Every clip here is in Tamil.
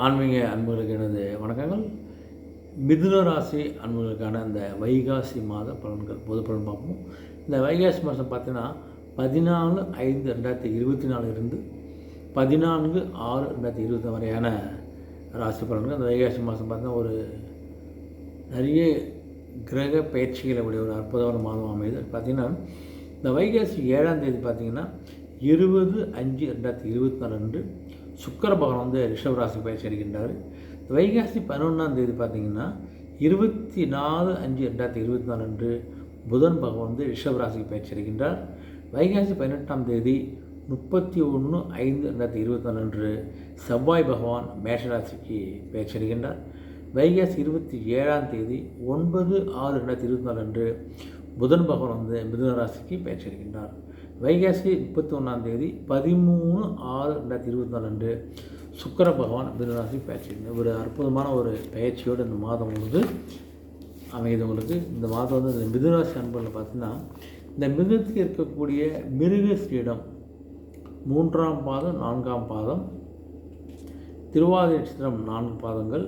ஆன்மீக அன்புகளுக்கு எனது வணக்கங்கள். மிதுன ராசி அன்புகளுக்கான அந்த வைகாசி மாத பலன்கள் பொது பலன் பார்ப்போம். இந்த வைகாசி மாதம் பார்த்தீங்கன்னா பதினாலு ஐந்து ரெண்டாயிரத்தி இருபத்தி நாலு இருந்து பதினான்கு ஆறு ரெண்டாயிரத்தி இருபத்தி வரையான ராசி பலன்கள். இந்த வைகாசி மாதம் பார்த்தீங்கன்னா ஒரு நிறைய கிரக பயிற்சிகளை உடைய ஒரு அற்புதமான மாதம் அமையுது. பார்த்திங்கன்னா இந்த வைகாசி ஏழாம் தேதி பார்த்திங்கன்னா இருபது அஞ்சு ரெண்டாயிரத்தி இருபத்தி நாலு அன்று சுக்கர பகவான் வந்து ரிஷவ் ராசி பயிற்சி அளிக்கின்றார் வைகாசி பதினொன்றாம் தேதி பார்த்திங்கன்னா இருபத்தி நாலு அஞ்சு ரெண்டாயிரத்தி இருபத்தி நாலு அன்று புதன் பகவான் வந்து ரிஷப ராசிக்கு பயிற்சி அளிக்கின்றார் வைகாசி பதினெட்டாம் தேதி முப்பத்தி ஒன்று ஐந்து ரெண்டாயிரத்தி இருபத்தி நாலு அன்று செவ்வாய் பகவான் மேஷராசிக்கு பயிற்சி அளிக்கின்றார் வைகாசி இருபத்தி ஏழாம் தேதி ஒன்பது ஆறு ரெண்டாயிரத்தி இருபத்தி நாலு அன்று புதன் பகவான் வந்து மிதுன ராசிக்கு பயிற்சி அளிக்கின்றார் வைகாசி முப்பத்தி ஒன்றாம் தேதி பதிமூணு ஆறு ரெண்டாயிரத்தி இருபத்தி நாலு அன்று சுக்கர பகவான் மிதுன பயிற்சி. ஒரு அற்புதமான ஒரு பயிற்சியோடு இந்த மாதம் உங்களுக்கு அமையுது உங்களுக்கு. இந்த மாதம் வந்து இந்த மிதுராசி அன்புகளில் பார்த்தீங்கன்னா இந்த மிருகத்துக்கு இருக்கக்கூடிய மிருக ஸ்ரீடம் மூன்றாம் பாதம் நான்காம் பாதம் திருவாதிரை நட்சத்திரம் நான்கு பாதங்கள்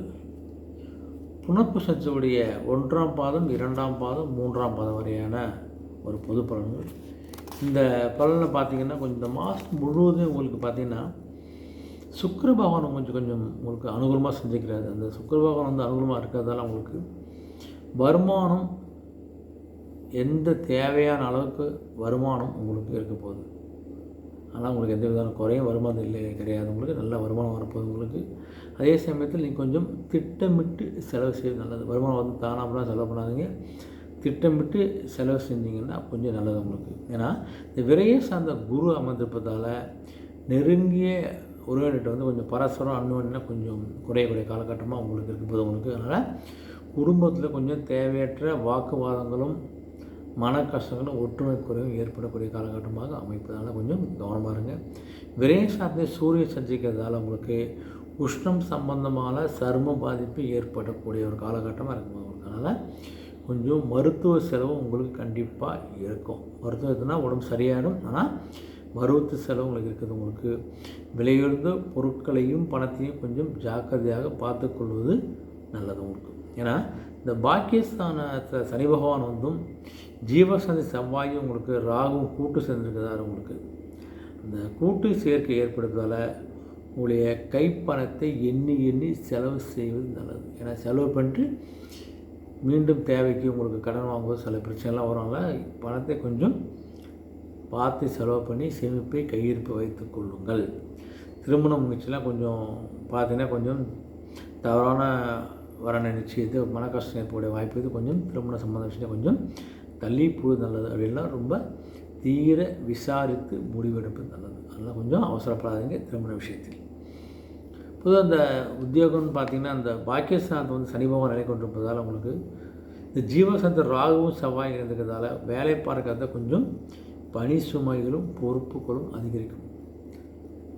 புனப்பு சச்சவுடைய ஒன்றாம் பாதம் இரண்டாம் பாதம் மூன்றாம் பாதம் வரையான ஒரு பொது பலன்கள். இந்த பலனை பார்த்தீங்கன்னா கொஞ்சம் இந்த மாதம் முழுவதும் உங்களுக்கு பார்த்தீங்கன்னா சுக்கர பகவான் கொஞ்சம் கொஞ்சம் உங்களுக்கு அனுகூலமாக செஞ்சுக்கிறாரு. அந்த சுக்கர பகவான் வந்து அனுகூலமாக இருக்கிறதால உங்களுக்கு வருமானம் எந்த தேவையான அளவுக்கு வருமானம் உங்களுக்கு இருக்க போகுது. ஆனால் உங்களுக்கு எந்த விதமான குறையும் வருமானம் இல்லை கிடையாது. உங்களுக்கு நல்ல வருமானம் வரப்போகுது உங்களுக்கு. அதே சமயத்தில் நீங்கள் கொஞ்சம் திட்டமிட்டு செலவு செய்வது நல்லது. வருமானம் வந்து தானாக செலவு பண்ணாதீங்க. திட்டமிட்டு செலவு செஞ்சிங்கன்னா கொஞ்சம் நல்லது உங்களுக்கு. ஏன்னா இந்த விரையை சார்ந்த குரு அமர்ந்திருப்பதால் நெருங்கிய உறவினர்கிட்ட வந்து கொஞ்சம் பரஸ்பரம் அன்னுவன்னா கொஞ்சம் குறையக்கூடிய காலகட்டமாக உங்களுக்கு இருக்க போது உங்களுக்கு. அதனால் குடும்பத்தில் கொஞ்சம் தேவையற்ற வாக்குவாதங்களும் மன கஷ்டங்களும் ஒற்றுமை குறைவும் ஏற்படக்கூடிய காலகட்டமாக அமைப்பதால் கொஞ்சம் கவனமாக இருங்க. விரையை சார்ந்த சூரிய சந்திக்கிறதால உங்களுக்கு உஷ்ணம் சம்பந்தமான சரும பாதிப்பு ஏற்படக்கூடிய ஒரு காலகட்டமாக இருக்கும் அதனால் கொஞ்சம் மருத்துவ செலவு உங்களுக்கு கண்டிப்பாக இருக்கும். மருத்துவத்துனா உடம்பு சரியாயிடும். ஆனால் மருத்துவ செலவு உங்களுக்கு இருக்குது. உங்களுக்கு விலையுயர்ந்த பொருட்களையும் பணத்தையும் கொஞ்சம் ஜாக்கிரதையாக பார்த்துக்கொள்வது நல்லது உங்களுக்கு. ஏன்னா இந்த பாக்கியஸ்தான சனி பகவான் வந்தும் ஜீவசந்தி செவ்வாயும் உங்களுக்கு ராகும் கூட்டு சேர்ந்துருக்கிறதாரு உங்களுக்கு. அந்த கூட்டு சேர்க்கை ஏற்படுவதால் உங்களுடைய கைப்பணத்தை எண்ணி எண்ணி செலவு செய்வது நல்லது. ஏன்னா செலவு பண்ணிட்டு மீண்டும் தேவைக்கு உங்களுக்கு கடன் வாங்கும்போது சில பிரச்சனைலாம் வரும்ல பணத்தை கொஞ்சம் பார்த்து செலவு பண்ணி சேமிப்பை கையிருப்பு வைத்து கொள்ளுங்கள். திருமண முயற்சிலாம் கொஞ்சம் பார்த்தீங்கன்னா கொஞ்சம் தவறான வரண நிச்சயத்து மன கஷ்டம் ஏற்படைய வாய்ப்பு இது. கொஞ்சம் திருமண சம்பந்த விஷயம் கொஞ்சம் தள்ளி போது நல்லது. அப்படின்னா ரொம்ப தீர விசாரித்து முடிவெடுப்பது நல்லது. அதெல்லாம் கொஞ்சம் அவசரப்படாதீங்க திருமண விஷயத்தில். பொதுவாக அந்த உத்தியோகம்னு பார்த்தீங்கன்னா அந்த பாக்கியஸ்தானத்தை வந்து சனிபவம் நிலை கொண்டிருப்பதால் உங்களுக்கு இந்த ஜீவசந்த ராகுவும் செவ்வாய் இருக்கிறதால வேலை பார்க்கறத கொஞ்சம் பனி சுமைகளும் பொறுப்புகளும் அதிகரிக்கும்.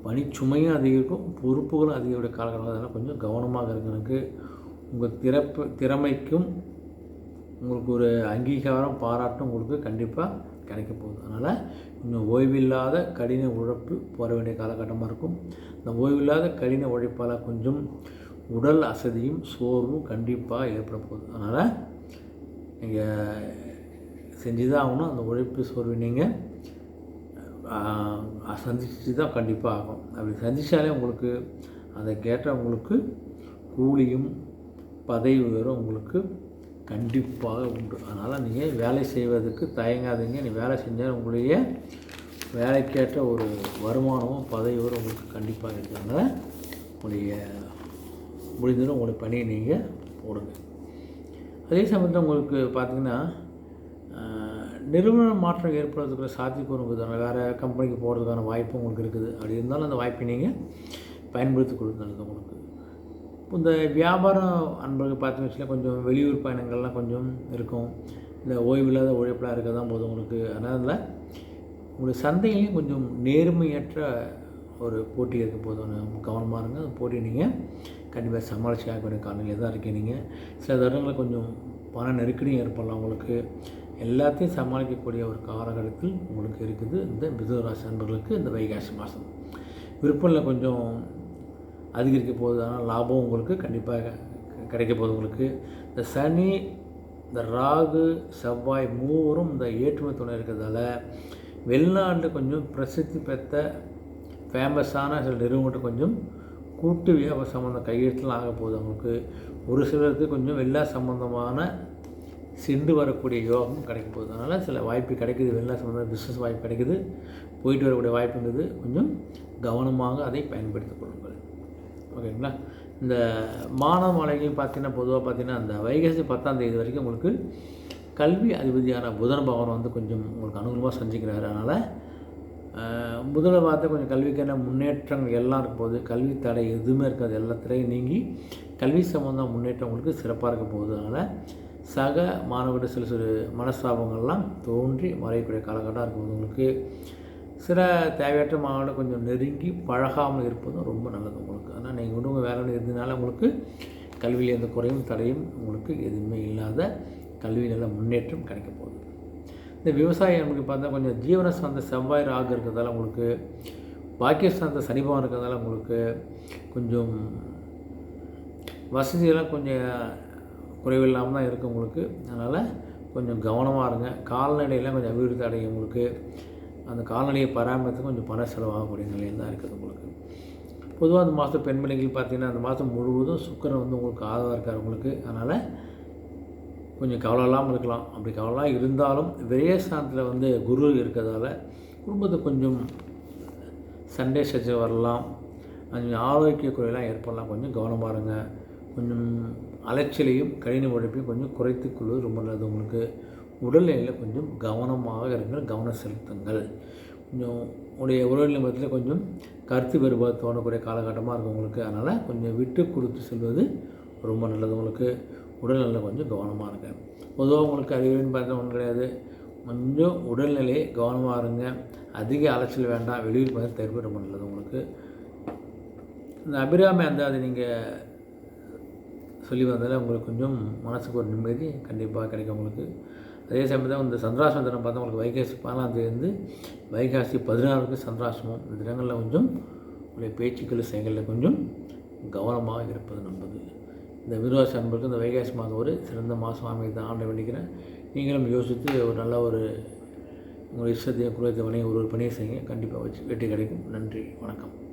பனி சுமையும் அதிகரிக்கும் பொறுப்புகளும் அதிகரிக்கிற காலகட்டம் அதனால் கொஞ்சம் கவனமாக இருக்கிறதுக்கு உங்கள் திறப்பு திறமைக்கும் உங்களுக்கு ஒரு அங்கீகாரம் பாராட்டும் உங்களுக்கு கண்டிப்பாக கிடைக்க போகுது. அதனால் இன்னும் ஓய்வில்லாத கடின உழைப்பு போற வேண்டிய காலகட்டமாக இருக்கும். இந்த ஓய்வில்லாத கடின உழைப்பால் கொஞ்சம் உடல் அசதியும் சோர்வும் கண்டிப்பாக ஏற்பட போகுது. அதனால் நீங்கள் செஞ்சு தான் ஆகணும். அந்த உழைப்பு சோர்வை நீங்கள் சந்திச்சு தான் கண்டிப்பாக ஆகும் அப்படி சந்தித்தாலே உங்களுக்கு அதை கேட்ட உங்களுக்கு கூலியும் பதவி உயரும் உங்களுக்கு கண்டிப்பாக உண்டு. அதனால் நீங்கள் வேலை செய்வதற்கு தயங்காதீங்க. நீ வேலை செஞ்சால் உங்களுடைய வேலைக்கேற்ற ஒரு வருமானமும் பதவியோடு உங்களுக்கு கண்டிப்பாக இருக்கிறதுனால உங்களுடைய முடிந்ததும் உங்களுடைய பணியை நீங்கள் போடுங்க. அதே சமயத்தில் உங்களுக்கு பார்த்திங்கன்னா நிறுவன மாற்றம் ஏற்படுறதுக்குள்ள சாத்தியக்கூறுங்கிறதுனால வேறு கம்பெனிக்கு போகிறதுக்கான வாய்ப்பு உங்களுக்கு இருக்குது. அப்படி இருந்தாலும் அந்த வாய்ப்பை நீங்கள் பயன்படுத்திக் கொடுக்கணும் உங்களுக்கு இந்த வியாபாரம் அன்பர்கள் பார்த்தீங்கன்னு வச்சுக்கலாம். கொஞ்சம் வெளியூர் பயணங்கள்லாம் கொஞ்சம் இருக்கும். இந்த ஓய்வில்லாத உழைப்பெலாம் இருக்க தான் போதும் உங்களுக்கு. அதனால் உங்களுக்கு சந்தையிலையும் கொஞ்சம் நேர்மையற்ற ஒரு போட்டி இருக்க போதும். கவனமாக இருங்க. அந்த போட்டியை நீங்கள் கண்டிப்பாக சமாளிச்சு ஆக வேண்டிய காலநிலையில் தான் இருக்கீங்க நீங்கள் சில தருணங்களில் கொஞ்சம் பண நெருக்கடியும் ஏற்படலாம் உங்களுக்கு. எல்லாத்தையும் சமாளிக்கக்கூடிய ஒரு காலகட்டத்தில் உங்களுக்கு இருக்குது இந்த மிதுனராசி நண்பர்களுக்கு இந்த வைகாசி மாதம் விற்பனையில் கொஞ்சம் அதிகரிக்க போகுது. ஆனால் லாபம் உங்களுக்கு கண்டிப்பாக கிடைக்க போகுது உங்களுக்கு. இந்த சனி இந்த ராகு செவ்வாய் மூவரும் இந்த ஏற்றுமை துணை இருக்கிறதால வெளிநாட்டில் கொஞ்சம் பிரசித்தி பெற்ற ஃபேமஸான சில நிறுவனங்கள்ட்ட கொஞ்சம் கூட்டு வியாபார சம்மந்தம் கையெழுத்துலாம் ஆக போகுது அவங்களுக்கு. ஒரு சிலருக்கு கொஞ்சம் வெள்ளா சம்மந்தமான சென்று வரக்கூடிய யோகம் கிடைக்க போகுது. அதனால் சில வாய்ப்பு கிடைக்குது. வெள்ளா சம்மந்தமான பிஸ்னஸ் வாய்ப்பு கிடைக்குது. போயிட்டு வரக்கூடிய வாய்ப்புங்கிறது கொஞ்சம் கவனமாக அதை பயன்படுத்திக் கொள்ளுங்கள். ஓகேங்களா? இந்த மாணவ மாணவிகள் பார்த்தீங்கன்னா பொதுவாக பார்த்தீங்கன்னா அந்த வைகாசி பத்தாம் தேதி வரைக்கும் உங்களுக்கு கல்வி அதிபதியான புதன் பவன் வந்து கொஞ்சம் உங்களுக்கு அனுகூலமாக செஞ்சுக்கிறாரு அதனால் முதல்ல பார்த்தா பார்த்து கொஞ்சம் கல்விக்கான முன்னேற்றங்கள் எல்லாம் இருக்கும் போது கல்வி தடை எதுவுமே இருக்காது. எல்லாத்துலேயும் நீங்கி கல்வி சம்மந்தம் முன்னேற்றம் உங்களுக்கு சிறப்பாக இருக்க போகுது. அதனால் சக மாணவர்கள் சில சிறு மனஸ்தாபங்கள்லாம் தோன்றி மறையக்கூடிய காலகட்டம் இருக்கும் உங்களுக்கு சில தேவையற்ற மாணவர்களை கொஞ்சம் நெருங்கி பழகாமல் இருப்பதும் ரொம்ப நல்லது உங்களுக்கு. ஆனால் நீங்கள் உடம்பு வேலை இருந்ததுனால உங்களுக்கு கல்வியில் எந்த குறையும் தடையும் உங்களுக்கு எதுவுமே இல்லாத கல்வி நல்ல முன்னேற்றம் கிடைக்க போகுது. இந்த விவசாயம் நமக்கு பார்த்தா கொஞ்சம் ஜீவன சார்ந்த செவ்வாய் ராகு இருக்கிறதால உங்களுக்கு பாக்கிய சார்ந்த சனிபவம் இருக்கிறதால உங்களுக்கு கொஞ்சம் வசதியெல்லாம் கொஞ்சம் குறைவில்லாமல் தான் இருக்குது உங்களுக்கு. அதனால் கொஞ்சம் கவனமாக இருங்க. கால்நடையெல்லாம் கொஞ்சம் அபிவிருத்தி அடையும் உங்களுக்கு. அந்த கால்நடையை பராமரித்து கொஞ்சம் பண செலவாகக்கூடிய நிலையில் தான் இருக்குது உங்களுக்கு. பொதுவாக அந்த மாதம் பெண்மணிகள் பார்த்தீங்கன்னா அந்த மாதம் முழுவதும் சுக்கரன் வந்து உங்களுக்கு ஆதரவாக இருக்கார் உங்களுக்கு. அதனால் கொஞ்சம் கவலை இல்லாமல் இருக்கலாம். அப்படி கவலைலாம் இருந்தாலும் விரயஸ்தானத்தில் வந்து குரு இருக்கிறதால குடும்பத்தை கொஞ்சம் சண்டே சச்சு வரலாம். கொஞ்சம் ஆரோக்கிய குறையெல்லாம் ஏற்படலாம். கொஞ்சம் கவனமாக இருங்க. கொஞ்சம் அலைச்சலையும் கடின உழைப்பையும் கொஞ்சம் குறைத்து கொள்வது ரொம்ப நல்லது உங்களுக்கு. உடல்நிலையில் கொஞ்சம் கவனமாக இருங்கள் கவனம் செலுத்துங்கள். கொஞ்சம் உடைய உடல் நிலையத்தில் கொஞ்சம் கருத்து வேறுபாடு தோணக்கூடிய காலகட்டமாக இருக்கும் உங்களுக்கு. அதனால் கொஞ்சம் விட்டு கொடுத்து செல்வது ரொம்ப நல்லது. உங்களுக்கு உடல்நலில் கொஞ்சம் கவனமாக இருங்க. பொதுவாக உங்களுக்கு அறிவுரைன்னு பார்த்தா ஒன்றும் கிடையாது. கொஞ்சம் உடல்நிலையை கவனமாக இருங்க. அதிக அலைச்சல் வேண்டாம். வெளியில் பார்த்து தவிர்ப்பு ரொம்ப நல்லது உங்களுக்கு. இந்த அபிராமி அந்த அது நீங்கள் சொல்லி வந்ததில் உங்களுக்கு கொஞ்சம் மனசுக்கு ஒரு நிம்மதி கண்டிப்பாக கிடைக்கும் உங்களுக்கு. அதே சமயத்தில் இந்த தினம் பார்த்தா உங்களுக்கு வைகாசி பதினாலாம் தேதி வைகாசி பதினாறுக்கு சந்திராசிரமம். இந்த தினங்களில் கொஞ்சம் உங்களுடைய பேச்சுக்கள் செயல்களில் கொஞ்சம் கவனமாக இருப்பது நல்லது. இந்த விரோசி அன்பருக்கு இந்த வைகாசி மாதம் ஒரு சிறந்த மாதம் அமைத்து ஆண்டை வேண்டிக்கிறேன். நீங்களும் யோசித்து ஒரு நல்ல ஒரு உங்கள் இஷ்டத்தையும் குலத்தையும் ஒரு ஒரு பணியை செய்யுங்க. கண்டிப்பாக வச்சு வெற்றி கிடைக்கும். நன்றி. வணக்கம்.